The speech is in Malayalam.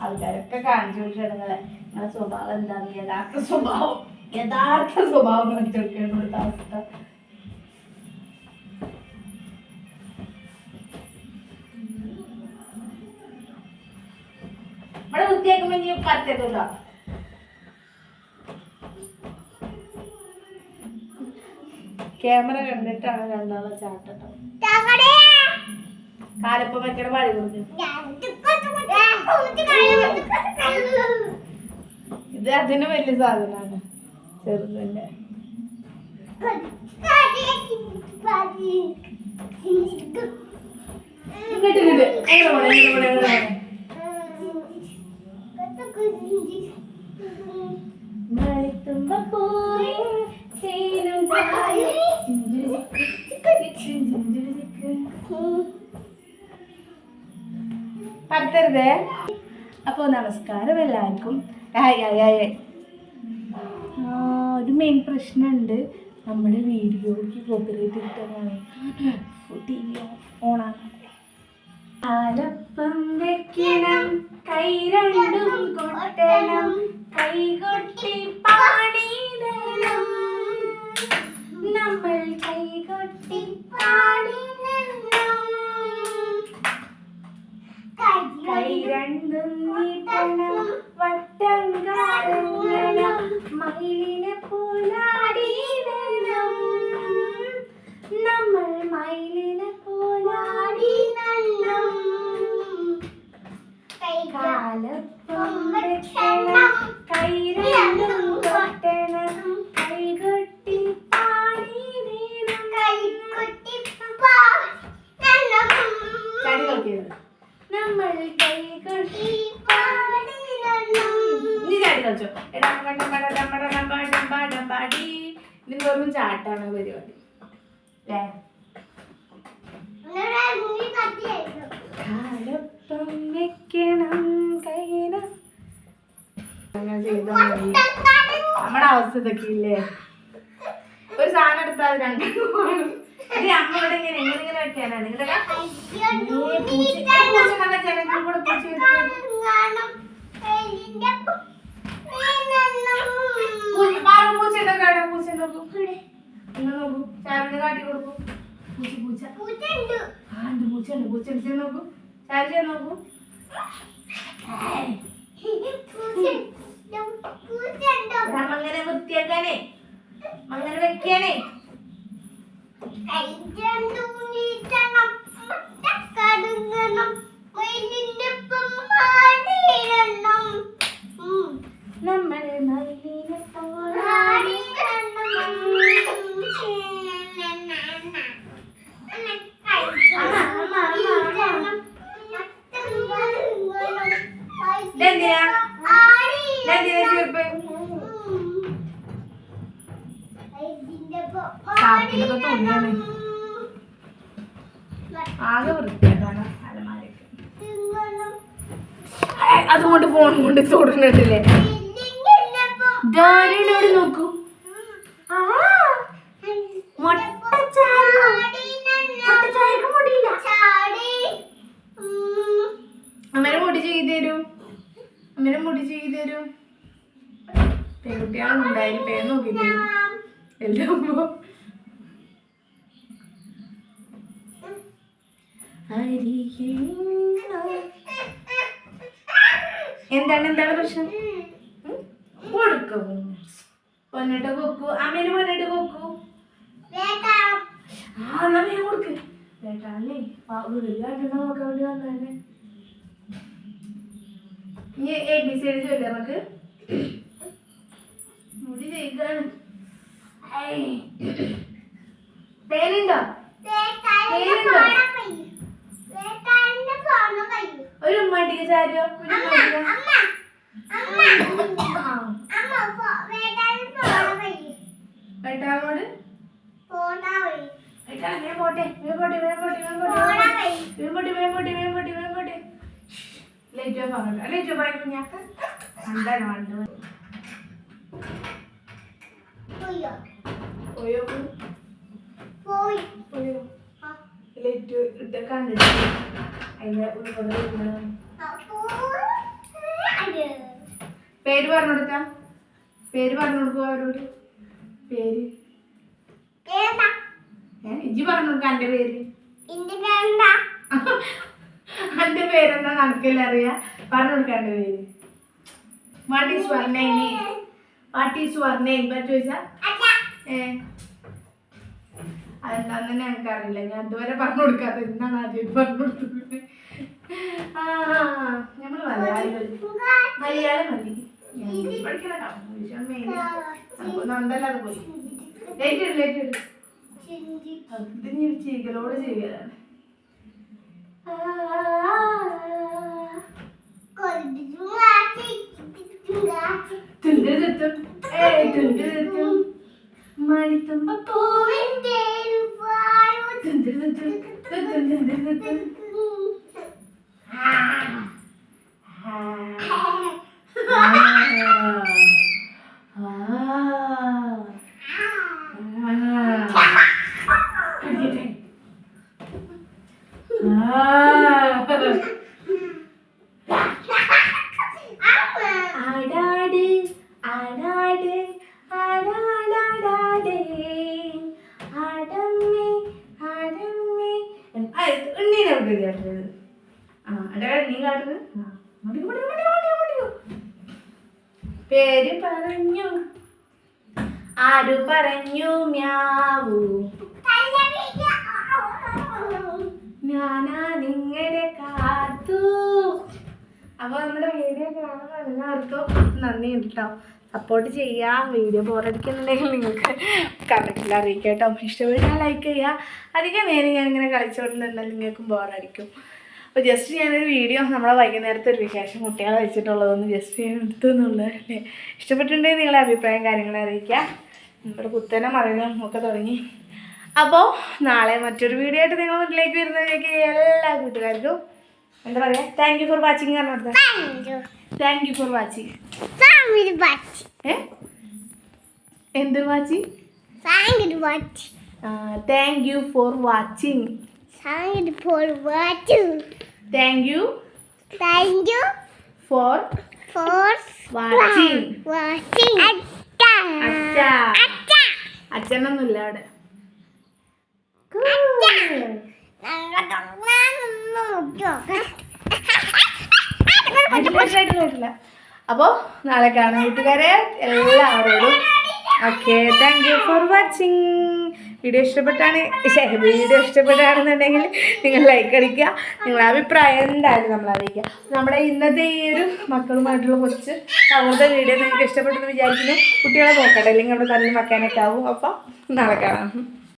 ആൾക്കാരൊക്കെ കാണിച്ചു കൊടുക്കണം നിങ്ങളെ. സ്വഭാവം എന്താണ് യഥാർത്ഥ സ്വഭാവം. യഥാർത്ഥ സ്വഭാവം കാണിച്ചു കൊടുക്കേണ്ട അവസ്ഥ. ഇവിടെ വൃത്തിയാക്കുമ്പോ ഇനി പറ്റത്തുണ്ടോ ക്യാമറ കണ്ടിട്ടാണ് രണ്ടാളെ ചാട്ടട്ടോ കാലപ്പം വെക്കണ വഴി കൊടുക്കും. ഇത് അതിന് വലിയ സാധനമാണ്. ചെറുതല്ലേ ഇങ്ങോട്ട് ഇങ്ങോട്ട് എങ്ങനെ പോണേ എങ്ങനെ പോണേ എങ്ങനെ പോണെ പത്തരുതേ അപ്പോൾ നമസ്കാരം എല്ലാവർക്കും. ഒരു മെയിൻ പ്രശ്നമുണ്ട് നമ്മുടെ വീഡിയോയ്ക്ക് കോപ്പറേറ്റ് കിട്ടാനാണ്. ടി വി ഓണാണ് ആലപ്പം വെക്കണം കൈ രണ്ടും കൊട്ടണം കൈ കൊട്ടി പാടിടണം നമ്മൾ കൈ പാടിടണം കൈ രണ്ടും നീട്ടണം. വട്ടം കാണണം മയിലിനെ പോലാടിടണം നമ്മൾ മയിലിനെ പോലാടിടണം കാലപ്പം വെക്കണം കൈ രണ്ടും കൊട്ടണം കൈ കൊട്ടി പാടിടണം ചാടി കളിക്കരുത് നമ്മൾ കൈ കൊട്ടി പാടിടണം നീ ചാടി കളിച്ചോ ഡമ്പ ഡമ്പ ഡമ്പ ഡമ്പ ഡമ്പ ഡമ്പാടി ഇതിന് വെറും ചാട്ടാണ് പരിപാടി. അല്ലേ കാലപ്പം വെക്കണം കൈന. അങ്ങനെ ചെയ്താൽ മതി നമ്മുടെ അവസ്ഥ ഇതൊക്കെ ഇല്ലേ ഒരു സാധനം എടുത്താൽ രണ്ടു ഇത് അമ്മയോട് ഇങ്ങനെ എങ്ങനെ ഇങ്ങനെ വെക്കാനാണ് നിങ്ങളുടെ പൂച്ച നല്ല കൂടെ പൂച്ച ഉണ്ടോ കാട്ടാ പൂച്ച നോക്കൂ നിങ്ങൾ നോക്കൂ ചാരുവിനെ കാട്ടി കൊടുക്കൂ പൂച്ച പൂച്ച ആ ഉണ്ട് പൂച്ച ഉണ്ട് പൂച്ച ഉണ്ട് ചെന്ന് നോക്കൂ. ചാരു ചെന്ന് നോക്കൂ അങ്ങനെ വൃത്തിയാക്കാനേ അങ്ങനെ വെക്കാനേ. നമ്മൾ മയിലിനെ പോലാടി ഇതെന്തിനാ? ഇതെന്തിനാ ചീർപ്പ്? അതുകൊണ്ട് ഫോൺ കൊണ്ട് തൊടുന്നിട്ടില്ലേ നോക്കൂ. അമ്മേനെ മുടി ചെയ്ത് തരൂ. അമ്മേനെ മുടി ചെയ്ത് തരൂ. പെൺകുട്ടികളുണ്ടായാലും പേര് നോക്കി പോ. അരികിൽ എന്താണ് എന്താണ് പ്രശ്നം? കൊടുക്കും പൊന്നിട്ട് കൊക്കു അമ്മേന് പൊന്നിട്ട് കൊക്കു ആ എന്നാ വേഗം കൊടുക്ക്. വീട്ടിലാട്ടണ നോക്കാൻ വേണ്ടി വന്നാലേ? ഇനി എ ബി സി എഴുതി നമുക്ക്. മുടി ചെയ്താണ്. പേരുണ്ടോ? ഒരു ഉമ്മട്ടിക്ക് ചാരിയോ? വേട്ടാനോട് വേട്ടാൻ പോട്ടെ പോട്ടെ പോട്ടെ പോട്ടെ പോട്ടെ. പോട്ടെ ലൈറ്റ് ഓഫ് ആകട്ടെ ലൈറ്റ് ഓഫ് ആയി കുഞ്ഞാക്ക? എന്താണ് കണ്ടിട്ട് അതിന്റെ ഉൾപ്പെടെ പേര് പറഞ്ഞു കൊടുക്കാം പേര് പറഞ്ഞു കൊടുക്കുക അവരോട്? പേര്? ഇജ്ജി പറഞ്ഞു കൊടുക്ക എന്റെ പേര് അന്റെ പേരെന്താ നടക്കില്ല അറിയാ? പറഞ്ഞു കൊടുക്കാം പേര്. What is your name what is your name ചോദിച്ചാ? ഏ അതെന്താന്ന് തന്നെ എനിക്കറിയില്ല. ഞാൻ ഇതുവരെ പറഞ്ഞു കൊടുക്കാതെ എന്താണ് ആദ്യം പറഞ്ഞു കൊടുത്തത്. ആ നമ്മൾ മലയാളികൾ. മലയാളം മതി. പഠിക്കണല്ലോ പോയി. I പേര് പറഞ്ഞു. ആരു പറഞ്ഞു? മ്യാവൂ. ഞാനാ നിങ്ങളെ കാത്തു. അപ്പോൾ നമ്മുടെ വീഡിയോ കാണുന്ന എല്ലാവർക്കും നന്ദി കേട്ടോ. സപ്പോർട്ട് ചെയ്യുക. വീഡിയോ ബോറടിക്കുന്നുണ്ടെങ്കിൽ നിങ്ങൾക്ക് കമന്റിൽ അറിയിക്കാം കേട്ടോ. ഇഷ്ടപ്പെട്ടാൽ ലൈക്ക് ചെയ്യുക. അധികം നേരം ഞാനിങ്ങനെ കളിച്ചുകൊണ്ടിരുന്നാൽ നിങ്ങൾക്കും ബോറടിക്കും. അപ്പോൾ ജസ്റ്റ് ഞാനൊരു വീഡിയോ നമ്മളെ വൈകുന്നേരത്തെ ഒരു വിശേഷം കുട്ടികളെ വെച്ചിട്ടുള്ളതൊന്ന് ജസ്റ്റ് ചെയ്യാൻ എടുത്തു എന്നുള്ളത് അല്ലേ? ഇഷ്ടപ്പെട്ടിട്ടുണ്ടെങ്കിൽ നിങ്ങളെ അഭിപ്രായം കാര്യങ്ങൾ അറിയിക്കുക. നമ്മുടെ കുത്തനെ മറികളും ഒക്കെ തുടങ്ങി. അപ്പോൾ നാളെ മറ്റൊരു വീഡിയോ ആയിട്ട് നിങ്ങൾ വീട്ടിലേക്ക് വരുന്നതിലേക്ക് എല്ലാ കൂട്ടുകാർക്കും എന്താ പറയുക താങ്ക് യു ഫോർ വാച്ചിങ് പറഞ്ഞത് thank you for watching thank you for watching thank you for watching thank you thank you for for watching watching അച്ഛ അച്ഛനൊന്നുമില്ല അവിടെ. അപ്പോൾ നാളെ കാണാം കൂട്ടുകാരെ എല്ലാവരോടും. Okay thank you for watching video ഇഷ്ടപ്പെട്ടാണ്? Video ഇഷ്ടപ്പെട്ടാണെന്നുണ്ടെങ്കിൽ നിങ്ങൾ ലൈക്ക് അടിക്കുക. നിങ്ങളുടെ അഭിപ്രായം എന്തായാലും നമ്മൾ അറിയിക്കുക. നമ്മുടെ ഇന്നത്തെ ഈ ഒരു മക്കളുമായിട്ടുള്ള കുറച്ച് അവരുടെ വീഡിയോ നിങ്ങൾക്ക് ഇഷ്ടപ്പെട്ടെന്ന് വിചാരിക്കുന്നു. കുട്ടികളെ നോക്കട്ടെ. അല്ലെങ്കിൽ അവിടെ തന്നെ വെക്കാനൊക്കെ ആവും. അപ്പം നാളെ കാണാം.